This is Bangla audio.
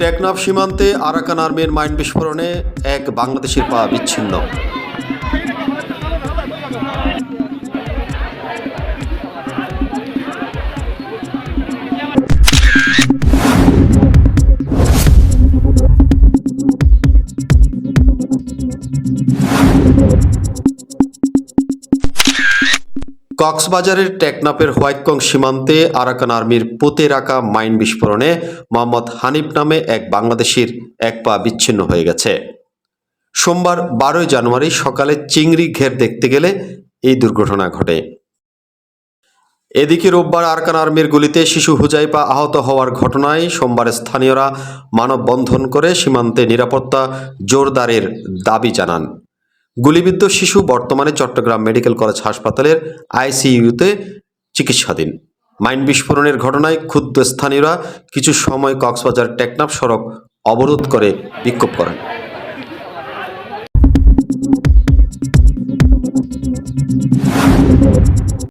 টেকনাফ সীমান্তে আরাকান আর্মির মাইন বিস্ফোরণে এক বাংলাদেশির পা বিচ্ছিন্ন। কক্সবাজারের টেকনাপের হোয়াইটকং সীমান্তে আরাকান আর্মির পোতে রাখা মাইন বিস্ফোরণে মোহাম্মদ হানিফ নামে এক বাংলাদেশির এক পা বিচ্ছিন্ন হয়ে গেছে। সোমবার বারোই জানুয়ারি সকালে চিংড়ি ঘের দেখতে গেলে এই দুর্ঘটনা ঘটে। এদিকে রোববার আরকান আর্মির গুলিতে শিশু হুজাইপা আহত হওয়ার ঘটনায় সোমবার স্থানীয়রা মানববন্ধন করে সীমান্তে নিরাপত্তা জোরদারের দাবি জানান। গুলিবিদ্ধ শিশু বর্তমানে চট্টগ্রাম মেডিকেল কলেজ হাসপাতালের আইসিইউতে চিকিৎসাধীন। মাইন বিস্ফোরণের ঘটনায় ক্ষুদ্র স্থানীয়রা কিছু সময় কক্সবাজার টেকনাফ সড়ক অবরোধ করে বিক্ষোভ করেন।